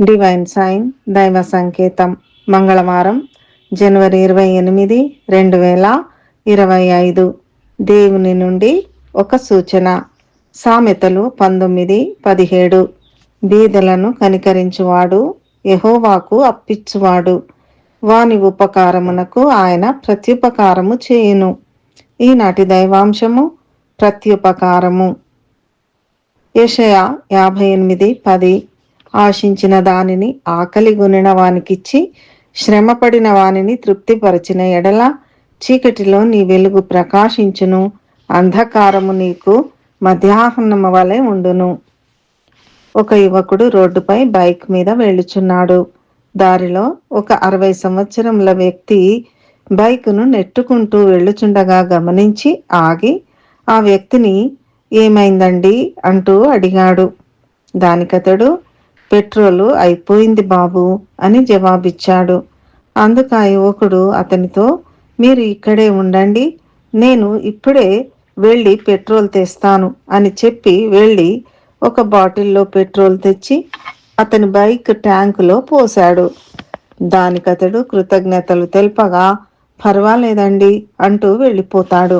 Divine sign దైవ సంకేతం మంగళవారం జనవరి ఇరవై ఎనిమిది రెండు వేల ఇరవై ఐదు. దేవుని నుండి ఒక సూచన. సామెతలు పంతొమ్మిది పదిహేడు. బీదలను కనికరించువాడు యహోవాకు అప్పిచ్చువాడు. వాని ఉపకారమునకు ఆయన ప్రత్యుపకారము చేయును. ఈనాటి దైవాంశము ప్రత్యుపకారము. యషయ యాభై ఎనిమిది పది. ఆశించిన దానిని ఆకలి గునిన వానికిచ్చి శ్రమపడిన వానిని తృప్తిపరచిన ఎడల చీకటిలో నీ వెలుగు ప్రకాశించును. అంధకారము నీకు మధ్యాహ్నము వలె ఉండును. ఒక యువకుడు రోడ్డుపై బైక్ మీద వెళ్ళుచున్నాడు. దారిలో ఒక అరవై సంవత్సరముల వ్యక్తి బైకును నెట్టుకుంటూ వెళ్ళుచుండగా గమనించి ఆగి ఆ వ్యక్తిని ఏమైందండి? అంటూ అడిగాడు. దానికతడు పెట్రోలు అయిపోయింది బాబు అని జవాబిచ్చాడు. అందుకు ఆ యువకుడు అతనితో మీరు ఇక్కడే ఉండండి నేను ఇప్పుడే వెళ్ళి పెట్రోల్ తెస్తాను అని చెప్పి వెళ్ళి ఒక బాటిల్లో పెట్రోల్ తెచ్చి అతని బైక్ ట్యాంకులో పోశాడు. దానికతడు కృతజ్ఞతలు తెలుపగా పర్వాలేదండి అంటూ వెళ్ళిపోతాడు.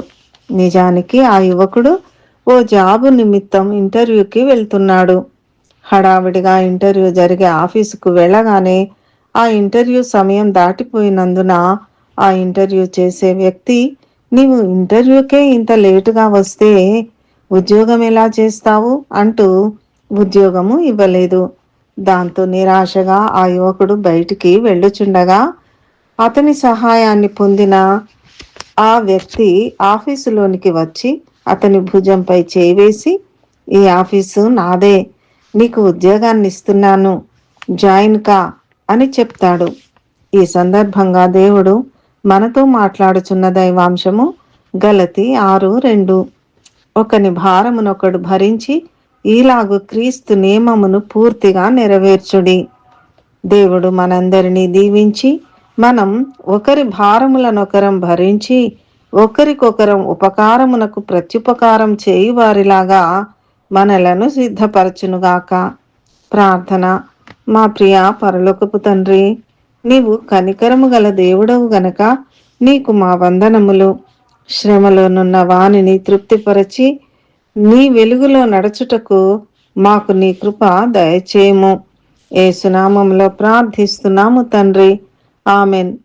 నిజానికి ఆ యువకుడు ఓ జాబు నిమిత్తం ఇంటర్వ్యూకి వెళ్తున్నాడు. హడావిడిగా ఇంటర్వ్యూ జరిగే ఆఫీసుకు వెళ్ళగానే ఆ ఇంటర్వ్యూ సమయం దాటిపోయినందున ఆ ఇంటర్వ్యూ చేసే వ్యక్తి నీవు ఇంటర్వ్యూకే ఇంత లేటుగా వస్తే ఉద్యోగం ఎలా చేస్తావు? అంటూ ఉద్యోగము ఇవ్వలేదు. దాంతో నిరాశగా ఆ యువకుడు బయటికి వెళ్ళుచుండగా అతని సహాయాన్ని పొందిన ఆ వ్యక్తి ఆఫీసులోనికి వచ్చి అతని భుజంపై చేవేసి ఈ ఆఫీసు నాదే నీకు ఉద్యోగాన్ని ఇస్తున్నాను జాయిన్ కా అని చెప్తాడు. ఈ సందర్భంగా దేవుడు మనతో మాట్లాడుచున్న దైవాంశము గలతి ఆరు రెండు. ఒకని భారమునొకడు భరించి ఈలాగు క్రీస్తు నియమమును పూర్తిగా నెరవేర్చుడి. దేవుడు మనందరినీ దీవించి మనం ఒకరి భారములనొకరం భరించి ఒకరికొకరం ఉపకారమునకు ప్రత్యుపకారం చేయువారిలాగా మనలను సిద్ధపరచునుగాక. ప్రార్థన. మా ప్రియ పరలోకపు తండ్రి నీవు కనికరము గల దేవుడవు గనక నీకు మా వందనములు. శ్రమలోనున్న వానిని తృప్తిపరచి నీ వెలుగులో నడుచుటకు మాకు నీ కృప దయచేయము. ఏ సునామంలో ప్రార్థిస్తున్నాము తండ్రి. ఆమెన్.